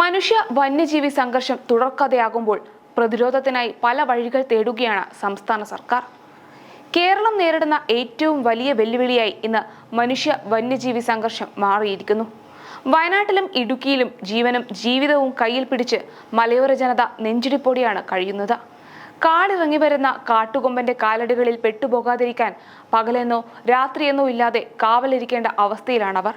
മനുഷ്യ വന്യജീവി സംഘർഷം തുടർക്കഥയാകുമ്പോൾ പ്രതിരോധത്തിനായി പല വഴികൾ തേടുകയാണ് സംസ്ഥാന സർക്കാർ. കേരളം നേരിടുന്ന ഏറ്റവും വലിയ വെല്ലുവിളിയായി ഇന്ന് മനുഷ്യ വന്യജീവി സംഘർഷം മാറിയിരിക്കുന്നു. വയനാട്ടിലും ഇടുക്കിയിലും ജീവനും ജീവിതവും കയ്യിൽ പിടിച്ച് മലയോര ജനത നെഞ്ചിടിപ്പൊടിയാണ് കഴിയുന്നത്. കാടിറങ്ങി വരുന്ന കാട്ടുകൊമ്പന്റെ കാലടികളിൽ പെട്ടുപോകാതിരിക്കാൻ പകലെന്നോ രാത്രിയെന്നോ ഇല്ലാതെ കാവലിരിക്കേണ്ട അവസ്ഥയിലാണവർ.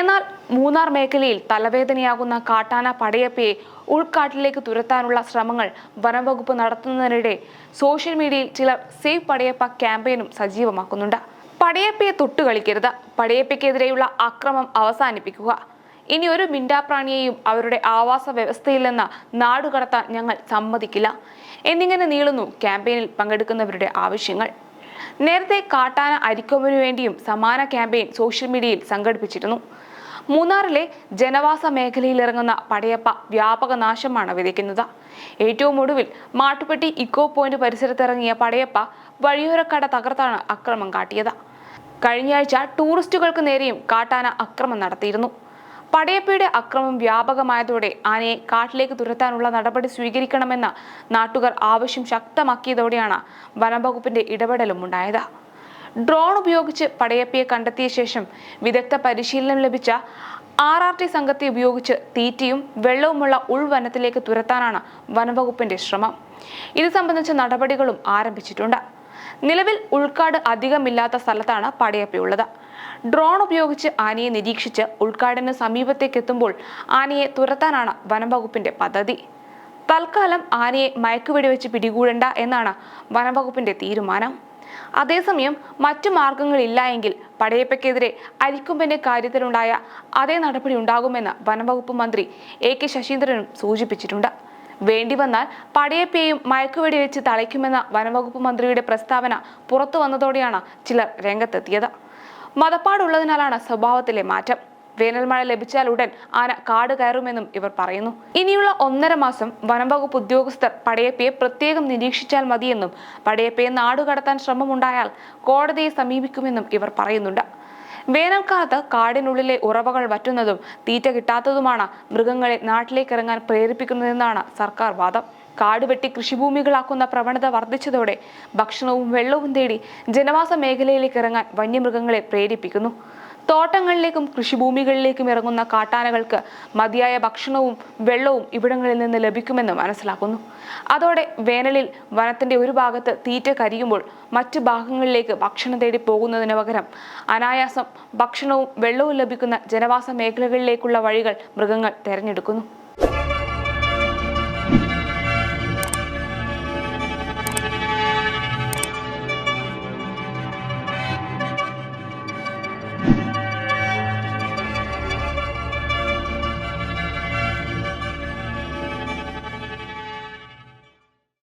എന്നാൽ മൂന്നാർ മേഖലയിൽ തലവേദനയാകുന്ന കാട്ടാന പടയപ്പയെ ഉൾക്കാട്ടിലേക്ക് തുരത്താനുള്ള ശ്രമങ്ങൾ വനംവകുപ്പ് നടത്തുന്നതിനിടെ സോഷ്യൽ മീഡിയയിൽ ചിലർ സേവ് പടയപ്പ ക്യാമ്പയിനും സജീവമാക്കുന്നുണ്ട്. പടയപ്പയെ തൊട്ടുകളിക്കരുത്. പടയപ്പയ്ക്കെതിരെയുള്ള അക്രമം അവസാനിപ്പിക്കുക. ഇനി ഒരു മിണ്ടാപ്രാണിയെയും അവരുടെ ആവാസ വ്യവസ്ഥയിൽ നിന്ന് നാടുകടത്താൻ ഞങ്ങൾ സമ്മതിക്കില്ല. എന്നിങ്ങനെ നീളുന്നു ക്യാമ്പയിനിൽ പങ്കെടുക്കുന്നവരുടെ ആവശ്യങ്ങൾ. നേരത്തെ കാട്ടാന അരിക്കൊമ്പിനു വേണ്ടിയും സമാന ക്യാമ്പയിൻ സോഷ്യൽ മീഡിയയിൽ സംഘടിപ്പിച്ചിരുന്നു. മൂന്നാറിലെ ജനവാസ മേഖലയിൽ ഇറങ്ങുന്ന പടയപ്പ വ്യാപക നാശമാണ് വിതയ്ക്കുന്നത്. ഏറ്റവും ഒടുവിൽ മാട്ടുപ്പെട്ടി ഇക്കോ പോയിന്റ് പരിസരത്തിറങ്ങിയ പടയപ്പ വഴിയോരക്കട തകർത്താണ് അക്രമം കാട്ടിയത്. കഴിഞ്ഞയാഴ്ച ടൂറിസ്റ്റുകൾക്ക് നേരെയും കാട്ടാന അക്രമം നടത്തിയിരുന്നു. പടയപ്പയുടെ അക്രമം വ്യാപകമായതോടെ ആനയെ കാട്ടിലേക്ക് തുരത്താനുള്ള നടപടി സ്വീകരിക്കണമെന്ന നാട്ടുകാർ ആവശ്യം ശക്തമാക്കിയതോടെയാണ് വനംവകുപ്പിന്റെ ഇടപെടലും ഉണ്ടായത്. ഡ്രോൺ ഉപയോഗിച്ച് പടയപ്പയെ കണ്ടെത്തിയ ശേഷം വിദഗ്ധ പരിശീലനം ലഭിച്ച ആർ ആർ ടി സംഘത്തെ ഉപയോഗിച്ച് തീറ്റയും വെള്ളവുമുള്ള ഉൾവനത്തിലേക്ക് തുരത്താനാണ് വനംവകുപ്പിന്റെ ശ്രമം. ഇത് സംബന്ധിച്ച നടപടികളും ആരംഭിച്ചിട്ടുണ്ട്. നിലവിൽ ഉൾക്കാട് അധികമില്ലാത്ത സ്ഥലത്താണ് പടയപ്പയുള്ളത്. ഡ്രോൺ ഉപയോഗിച്ച് ആനയെ നിരീക്ഷിച്ച് ഉൾക്കാടിന് സമീപത്തേക്കെത്തുമ്പോൾ ആനയെ തുരത്താനാണ് വനംവകുപ്പിന്റെ പദ്ധതി. തൽക്കാലം ആനയെ മയക്കുവെടിവെച്ച് പിടികൂടണ്ട എന്നാണ് വനംവകുപ്പിന്റെ തീരുമാനം. അതേസമയം മറ്റു മാർഗങ്ങളില്ല എങ്കിൽ പടയപ്പയ്ക്കെതിരെ അരിക്കൊമ്പന്റെ കാര്യത്തിലുണ്ടായ അതേ നടപടി ഉണ്ടാകുമെന്ന് വനംവകുപ്പ് മന്ത്രി എ കെ ശശീന്ദ്രനും സൂചിപ്പിച്ചിട്ടുണ്ട്. വേണ്ടി വന്നാൽ പടയപ്പേയും മയക്കുവെടി വെച്ച് തളയ്ക്കുമെന്ന വനംവകുപ്പ് മന്ത്രിയുടെ പ്രസ്താവന പുറത്തു വന്നതോടെയാണ് ചിലർ രംഗത്തെത്തിയത്. മതപ്പാടുള്ളതിനാലാണ് സ്വഭാവത്തിലെ മാറ്റം. വേനൽമഴ ലഭിച്ചാൽ ഉടൻ ആന കാട് കയറുമെന്നും ഇവർ പറയുന്നു. ഇനിയുള്ള ഒന്നര മാസം വനംവകുപ്പ് ഉദ്യോഗസ്ഥർ പടയപ്പയെ പ്രത്യേകം നിരീക്ഷിച്ചാൽ മതിയെന്നും പടയപ്പയെ നാടുകടത്താൻ ശ്രമമുണ്ടായാൽ കോടതിയെ സമീപിക്കുമെന്നും ഇവർ പറയുന്നുണ്ട്. വേനൽക്കാലത്ത് കാടിനുള്ളിലെ ഉറവകൾ വറ്റുന്നതും തീറ്റ കിട്ടാത്തതുമാണ് മൃഗങ്ങളെ നാട്ടിലേക്ക് ഇറങ്ങാൻ പ്രേരിപ്പിക്കുന്നതെന്നാണ് സർക്കാർ വാദം. കാട് വെട്ടി കൃഷിഭൂമികളാക്കുന്ന പ്രവണത വർദ്ധിച്ചതോടെ ഭക്ഷണവും വെള്ളവും തേടി ജനവാസ മേഖലയിലേക്ക് ഇറങ്ങാൻ വന്യമൃഗങ്ങളെ പ്രേരിപ്പിക്കുന്നു. തോട്ടങ്ങളിലേക്കും കൃഷിഭൂമികളിലേക്കും ഇറങ്ങുന്ന കാട്ടാനകൾക്ക് മതിയായ ഭക്ഷണവും വെള്ളവും ഇവിടങ്ങളിൽ നിന്ന് ലഭിക്കുമെന്ന് മനസ്സിലാക്കുന്നു. അതോടെ വേനലിൽ വനത്തിന്റെ ഒരു ഭാഗത്ത് തീറ്റ കരിയുമ്പോൾ മറ്റു ഭാഗങ്ങളിലേക്ക് ഭക്ഷണം തേടി പോകുന്നതിന് പകരം അനായാസം ഭക്ഷണവും വെള്ളവും ലഭിക്കുന്ന ജനവാസ മേഖലകളിലേക്കുള്ള വഴികൾ മൃഗങ്ങൾ തെരഞ്ഞെടുക്കുന്നു.